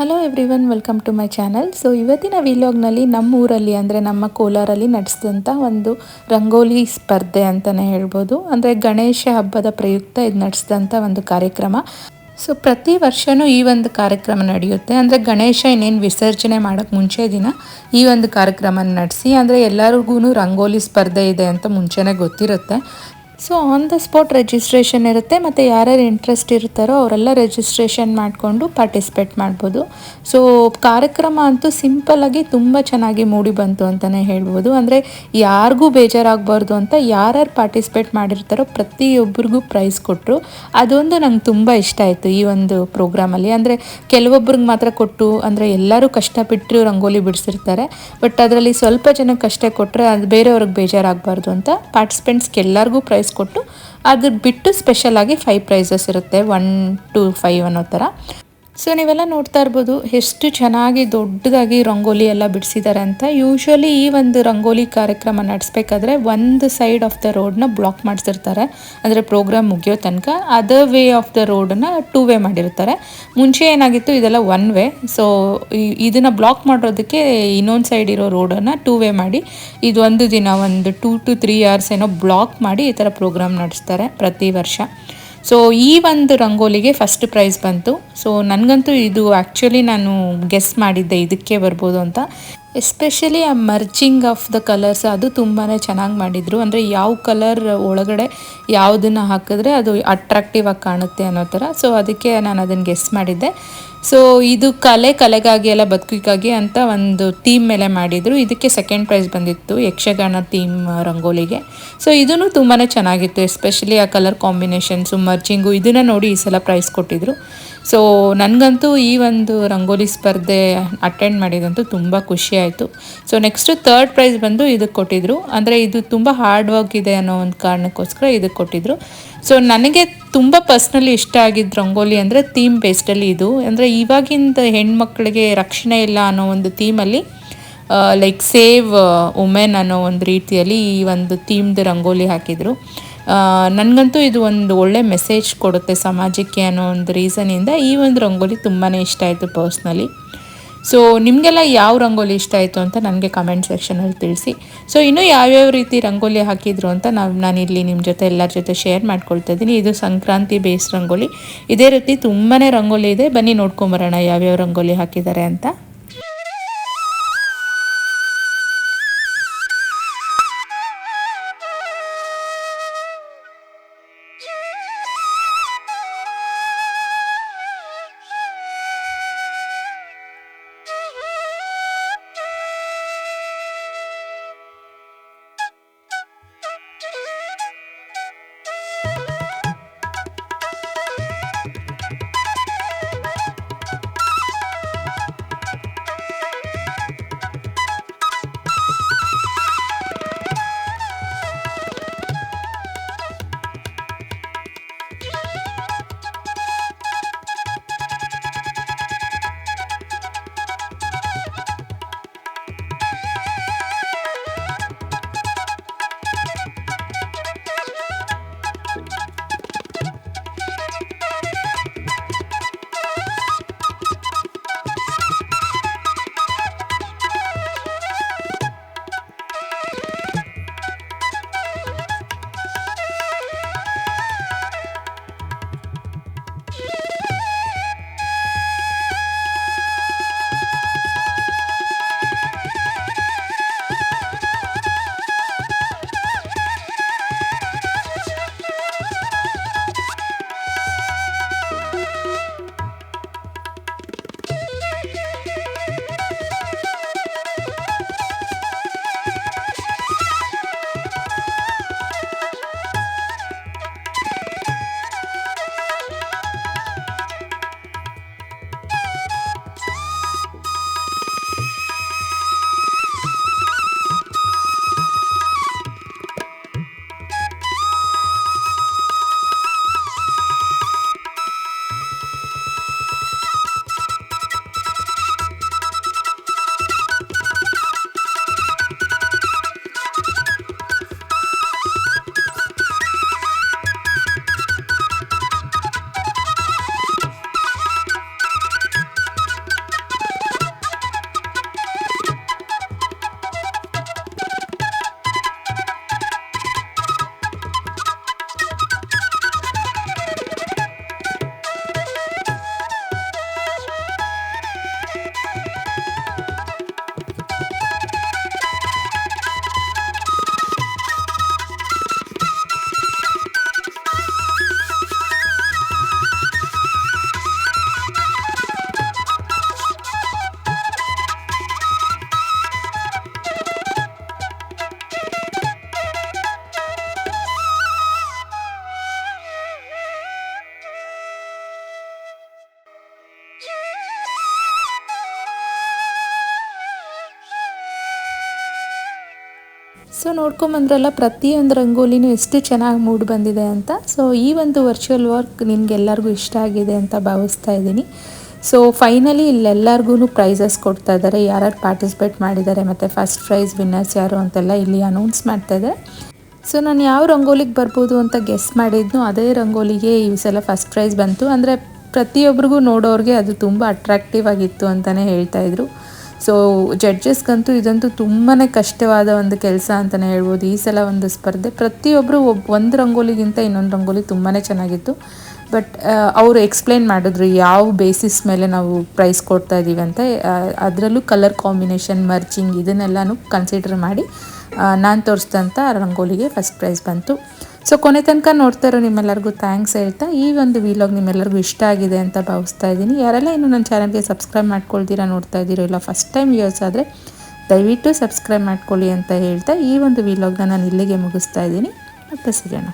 Hello everyone welcome to my channel so ಇವತ್ತಿನ ವಿಲಾಗ್ನಲ್ಲಿ ನಮ್ಮ ಊರಲ್ಲಿ ಅಂದರೆ ನಮ್ಮ ಕೋಲಾರಲ್ಲಿ ನಡೆಸಿದಂಥ ಒಂದು ರಂಗೋಲಿ ಸ್ಪರ್ಧೆ ಅಂತಲೇ ಹೇಳ್ಬೋದು. ಅಂದರೆ ಗಣೇಶ ಹಬ್ಬದ ಪ್ರಯುಕ್ತ ಇದು ನಡೆಸಿದಂಥ ಒಂದು ಕಾರ್ಯಕ್ರಮ. ಸೊ ಪ್ರತಿ ವರ್ಷವೂ ಈ ಒಂದು ಕಾರ್ಯಕ್ರಮ ನಡೆಯುತ್ತೆ. ಅಂದರೆ ಗಣೇಶ ಇನ್ನೇನು ವಿಸರ್ಜನೆ ಮಾಡೋಕ್ಕೆ ಮುಂಚೆ ದಿನ ಈ ಒಂದು ಕಾರ್ಯಕ್ರಮ ನಡೆಸಿ, ಅಂದರೆ ಎಲ್ಲರಿಗೂ ರಂಗೋಲಿ ಸ್ಪರ್ಧೆ ಇದೆ ಅಂತ ಮುಂಚೆನೇ ಗೊತ್ತಿರುತ್ತೆ. So on the spot registration ಇರುತ್ತೆ, ಮತ್ತು ಯಾರ್ಯಾರು ಇಂಟ್ರೆಸ್ಟ್ ಇರ್ತಾರೋ ಅವರೆಲ್ಲ ರಿಜಿಸ್ಟ್ರೇಷನ್ ಮಾಡಿಕೊಂಡು ಪಾರ್ಟಿಸಿಪೇಟ್ ಮಾಡ್ಬೋದು. ಸೊ ಕಾರ್ಯಕ್ರಮ ಅಂತೂ ಸಿಂಪಲ್ಲಾಗಿ ತುಂಬ ಚೆನ್ನಾಗಿ ಮೂಡಿ ಬಂತು ಅಂತಲೇ ಹೇಳ್ಬೋದು. ಅಂದರೆ ಯಾರಿಗೂ ಬೇಜಾರಾಗಬಾರ್ದು ಅಂತ ಯಾರ್ಯಾರು ಪಾರ್ಟಿಸಿಪೇಟ್ ಮಾಡಿರ್ತಾರೋ ಪ್ರತಿಯೊಬ್ಬರಿಗೂ ಪ್ರೈಸ್ ಕೊಟ್ಟರು ಅದೊಂದು ನಂಗೆ ತುಂಬ ಇಷ್ಟ ಆಯಿತು ಈ ಒಂದು ಪ್ರೋಗ್ರಾಮಲ್ಲಿ ಅಂದರೆ ಕೆಲವೊಬ್ರಿಗೆ ಮಾತ್ರ ಕೊಟ್ಟು, ಅಂದರೆ ಎಲ್ಲರೂ ಕಷ್ಟಪಟ್ಟು ರಂಗೋಲಿ ಬಿಡಿಸಿರ್ತಾರೆ. ಬಟ್ ಅದರಲ್ಲಿ ಸ್ವಲ್ಪ ಜನಕ್ಕೆ ಅಷ್ಟೇ ಕೊಟ್ಟರೆ ಅದು ಬೇರೆಯವ್ರಿಗೆ ಬೇಜಾರಾಗಬಾರ್ದು ಅಂತ ಪಾರ್ಟಿಸಿಪೆಂಟ್ಸ್ಗೆ ಎಲ್ಲರಿಗೂ ಪ್ರೈಸ್ ಕೊಟ್ಟು ಅದು ಬಿಟ್ಟು ಸ್ಪೆಷಲಾಗಿ ಫೈವ್ ಪ್ರೈಸಸ್ ಇರುತ್ತೆ ಒನ್ ಟು ಫೈವ್ ಅನ್ನೋ ಥರ. ಸೊ ನೀವೆಲ್ಲ ನೋಡ್ತಾ ಇರ್ಬೋದು ಎಷ್ಟು ಚೆನ್ನಾಗಿ ದೊಡ್ಡದಾಗಿ ರಂಗೋಲಿ ಎಲ್ಲ ಬಿಡಿಸಿದ್ದಾರೆ ಅಂತ. ಯೂಶ್ವಲಿ ಈ ಒಂದು ರಂಗೋಲಿ ಕಾರ್ಯಕ್ರಮ ನಡೆಸ್ಬೇಕಾದ್ರೆ ಒಂದು ಸೈಡ್ ಆಫ್ ದ ರೋಡ್ನ ಬ್ಲಾಕ್ ಮಾಡಿಸಿರ್ತಾರೆ. ಅಂದರೆ ಪ್ರೋಗ್ರಾಮ್ ಮುಗಿಯೋ ತನಕ ಅದರ್ ವೇ ಆಫ್ ದ ರೋಡನ್ನ ಟೂ ವೇ ಮಾಡಿರ್ತಾರೆ. ಮುಂಚೆ ಏನಾಗಿತ್ತು, ಇದೆಲ್ಲ ಒನ್ ವೇ ಸೊ ಇದನ್ನು ಬ್ಲಾಕ್ ಮಾಡೋದಕ್ಕೆ ಇನ್ನೊಂದು ಸೈಡ್ ಇರೋ ರೋಡನ್ನು ಟೂ ವೇ ಮಾಡಿ ಇದೊಂದು ದಿನ ಒಂದು ಟೂ ಟು ತ್ರೀ ಅವರ್ಸ್ ಏನೋ ಬ್ಲಾಕ್ ಮಾಡಿ ಈ ಥರ ಪ್ರೋಗ್ರಾಮ್ ನಡೆಸ್ತಾರೆ ಪ್ರತಿ ವರ್ಷ. ಸೊ ಈ ಒಂದು ರಂಗೋಲಿಗೆ ಫಸ್ಟ್ ಪ್ರೈಸ್ ಬಂತು. ಸೊ ನನಗಂತೂ ಇದು ಆ್ಯಕ್ಚುಲಿ ನಾನು ಗೆಸ್ ಮಾಡಿದ್ದೆ ಇದಕ್ಕೆ ಬರ್ಬೋದು ಅಂತ. ಎಸ್ಪೆಷಲಿ ಆ ಮರ್ಚಿಂಗ್ ಆಫ್ ದ ಕಲರ್ಸ್ ಅದು ತುಂಬಾ ಚೆನ್ನಾಗಿ ಮಾಡಿದರು. ಅಂದರೆ ಯಾವ ಕಲರ್ ಒಳಗಡೆ ಯಾವುದನ್ನು ಹಾಕಿದ್ರೆ ಅದು ಅಟ್ರಾಕ್ಟಿವ್ ಆಗಿ ಕಾಣುತ್ತೆ ಅನ್ನೋ ಥರ. ಸೊ ಅದಕ್ಕೆ ನಾನು ಅದನ್ನು ಗೆಸ್ ಮಾಡಿದ್ದೆ. ಸೊ ಇದು ಕಲೆ, ಕಲೆಗಾಗಿ ಎಲ್ಲ ಬದುಕಿಗಾಗಿ ಅಂತ ಒಂದು ಥೀಮ್ ಮೇಲೆ ಮಾಡಿದರು. ಇದಕ್ಕೆ ಸೆಕೆಂಡ್ ಪ್ರೈಸ್ ಬಂದಿತ್ತು ಯಕ್ಷಗಾನ ಥೀಮ್ ರಂಗೋಲಿಗೆ. ಸೊ ಇದೂ ತುಂಬಾ ಚೆನ್ನಾಗಿತ್ತು. ಎಸ್ಪೆಷಲಿ ಆ ಕಲರ್ ಕಾಂಬಿನೇಷನ್ಸು ಮರ್ಚಿಂಗು ಇದನ್ನು ನೋಡಿ ಈ ಸಲ ಪ್ರೈಸ್ ಕೊಟ್ಟಿದ್ರು. ಸೊ ನನಗಂತೂ ಈ ಒಂದು ರಂಗೋಲಿ ಸ್ಪರ್ಧೆ ಅಟೆಂಡ್ ಮಾಡಿದಂತೂ ತುಂಬ ಖುಷಿ ಆಯಿತು. ಸೊ ನೆಕ್ಸ್ಟ್ ಥರ್ಡ್ ಪ್ರೈಸ್ ಬಂದು ಇದಕ್ಕೆ ಕೊಟ್ಟಿದ್ರು. ಅಂದರೆ ಇದು ತುಂಬ ಹಾರ್ಡ್ ವರ್ಕ್ ಇದೆ ಅನ್ನೋ ಒಂದು ಕಾರಣಕ್ಕೋಸ್ಕರ ಇದಕ್ಕೆ ಕೊಟ್ಟಿದ್ರು. ಸೊ ನನಗೆ ತುಂಬ ಪರ್ಸ್ನಲಿ ಇಷ್ಟ ಆಗಿದ್ದು ರಂಗೋಲಿ ಅಂದರೆ ಥೀಮ್ ಬೇಸ್ಡಲ್ಲಿ ಇದು. ಅಂದರೆ ಇವಾಗಿಂದ ಹೆಣ್ಮಕ್ಳಿಗೆ ರಕ್ಷಣೆ ಇಲ್ಲ ಅನ್ನೋ ಒಂದು ಥೀಮಲ್ಲಿ ಲೈಕ್ ಸೇವ್ ವುಮೆನ್ ಅನ್ನೋ ಒಂದು ರೀತಿಯಲ್ಲಿ ಈ ಒಂದು ಥೀಮ್ದು ರಂಗೋಲಿ ಹಾಕಿದರು. ನನಗಂತೂ ಇದು ಒಂದು ಒಳ್ಳೆ ಮೆಸೇಜ್ ಕೊಡುತ್ತೆ ಸಮಾಜಕ್ಕೆ ಅನ್ನೋ ಒಂದು ರೀಸನಿಂದ ಈ ಒಂದು ರಂಗೋಲಿ ತುಂಬಾ ಇಷ್ಟ ಆಯಿತು ಪರ್ಸ್ನಲಿ ಸೊ ನಿಮಗೆಲ್ಲ ಯಾವ ರಂಗೋಲಿ ಇಷ್ಟ ಆಯಿತು ಅಂತ ನನಗೆ ಕಮೆಂಟ್ ಸೆಕ್ಷನಲ್ಲಿ ತಿಳಿಸಿ. ಸೊ ಇನ್ನೂ ಯಾವ್ಯಾವ ರೀತಿ ರಂಗೋಲಿ ಹಾಕಿದ್ರು ಅಂತ ನಾವು ನಾನಿಲ್ಲಿ ನಿಮ್ಮ ಜೊತೆ ಎಲ್ಲರ ಜೊತೆ ಶೇರ್ ಮಾಡ್ಕೊಳ್ತಾ ಇದ್ದೀನಿ. ಇದು ಸಂಕ್ರಾಂತಿ ಬೇಸ್ ರಂಗೋಲಿ. ಇದೇ ರೀತಿ ತುಂಬಾ ರಂಗೋಲಿ ಇದೆ. ಬನ್ನಿ ನೋಡ್ಕೊಂಬರೋಣ ಯಾವ್ಯಾವ ರಂಗೋಲಿ ಹಾಕಿದ್ದಾರೆ ಅಂತ. ಸೊ ನೋಡ್ಕೊಂಬಂದ್ರಲ್ಲ, ಪ್ರತಿಯೊಂದು ರಂಗೋಲಿನೂ ಎಷ್ಟು ಚೆನ್ನಾಗಿ ಮೂಡ್ ಬಂದಿದೆ ಅಂತ. ಸೊ ಈ ಒಂದು ವರ್ಚುವಲ್ ವರ್ಕ್ ನಿಮಗೆಲ್ಲರಿಗೂ ಇಷ್ಟ ಆಗಿದೆ ಅಂತ ಭಾವಿಸ್ತಾ ಇದ್ದೀನಿ. ಸೊ ಫೈನಲಿ ಇಲ್ಲೆಲ್ಲರಿಗೂ ಪ್ರೈಸಸ್ ಕೊಡ್ತಾ ಇದ್ದಾರೆ. ಯಾರ್ಯಾರು ಪಾರ್ಟಿಸಿಪೇಟ್ ಮಾಡಿದ್ದಾರೆ, ಮತ್ತು ಫಸ್ಟ್ ಪ್ರೈಸ್ ವಿನ್ನರ್ಸ್ ಯಾರು ಅಂತೆಲ್ಲ ಇಲ್ಲಿ ಅನೌನ್ಸ್ ಮಾಡ್ತಾ ಇದೆ ಸೊ ನಾನು ಯಾವ ರಂಗೋಲಿಗೆ ಬರ್ಬೋದು ಅಂತ ಗೆಸ್ ಮಾಡಿದ್ನೋ ಅದೇ ರಂಗೋಲಿಗೆ ಈ ಸಲ ಫಸ್ಟ್ ಪ್ರೈಸ್ ಬಂತು. ಅಂದರೆ ಪ್ರತಿಯೊಬ್ಬರಿಗೂ ನೋಡೋರಿಗೆ ಅದು ತುಂಬ ಅಟ್ರಾಕ್ಟಿವ್ ಆಗಿತ್ತು ಅಂತಲೇ ಹೇಳ್ತಾಯಿದ್ರು ಸೊ ಜಡ್ಜಸ್ಗಂತೂ ಇದಂತೂ ತುಂಬಾ ಕಷ್ಟವಾದ ಒಂದು ಕೆಲಸ ಅಂತಲೇ ಹೇಳ್ಬೋದು. ಈ ಸಲ ಒಂದು ಸ್ಪರ್ಧೆ. ಪ್ರತಿಯೊಬ್ಬರು ಒಬ್ಬ ಒಂದು ರಂಗೋಲಿಗಿಂತ ಇನ್ನೊಂದು ರಂಗೋಲಿ ತುಂಬಾ ಚೆನ್ನಾಗಿತ್ತು. ಬಟ್ ಅವರು ಎಕ್ಸ್ಪ್ಲೇನ್ ಮಾಡಿದ್ರು ಯಾವ ಬೇಸಿಸ್ ಮೇಲೆ ನಾವು ಪ್ರೈಸ್ ಕೊಡ್ತಾ ಇದ್ದೀವಿ ಅಂತ. ಅದರಲ್ಲೂ ಕಲರ್ ಕಾಂಬಿನೇಷನ್ ಮರ್ಚಿಂಗ್ ಇದನ್ನೆಲ್ಲನೂ ಕನ್ಸಿಡರ್ ಮಾಡಿ ನಾನು ತೋರಿಸಿದಂಥ ರಂಗೋಲಿಗೆ ಫಸ್ಟ್ ಪ್ರೈಸ್ ಬಂತು. ಸೊ ಕೊನೆ ತನಕ ನೋಡ್ತಾ ಇರೋ ನಿಮ್ಮೆಲ್ಲರಿಗೂ ಥ್ಯಾಂಕ್ಸ್ ಹೇಳ್ತಾ, ಈ ಒಂದು ವಿಲಾಗ್ ನಿಮ್ಮೆಲ್ಲರಿಗೂ ಇಷ್ಟ ಆಗಿದೆ ಅಂತ ಭಾವಿಸ್ತಾ ಇದ್ದೀನಿ. ಯಾರೆಲ್ಲ ಇನ್ನು ನನ್ನ ಚಾನಲ್ಗೆ ಸಬ್ಸ್ಕ್ರೈಬ್ ಮಾಡ್ಕೊಳ್ತೀರಾ ನೋಡ್ತಾ ಇದ್ದೀರೋ, ಇಲ್ಲ ಫಸ್ಟ್ ಟೈಮ್ ವ್ಯೂಸ್ ಆದರೆ ದಯವಿಟ್ಟು ಸಬ್ಸ್ಕ್ರೈಬ್ ಮಾಡ್ಕೊಳ್ಳಿ ಅಂತ ಹೇಳ್ತಾ, ಈ ಒಂದು ವಿಲಾಗ್ನ ನಾನು ಇಲ್ಲಿಗೆ ಮುಗಿಸ್ತಾ ಇದ್ದೀನಿ. ಮತ್ತೆ ಸಿಗೋಣ.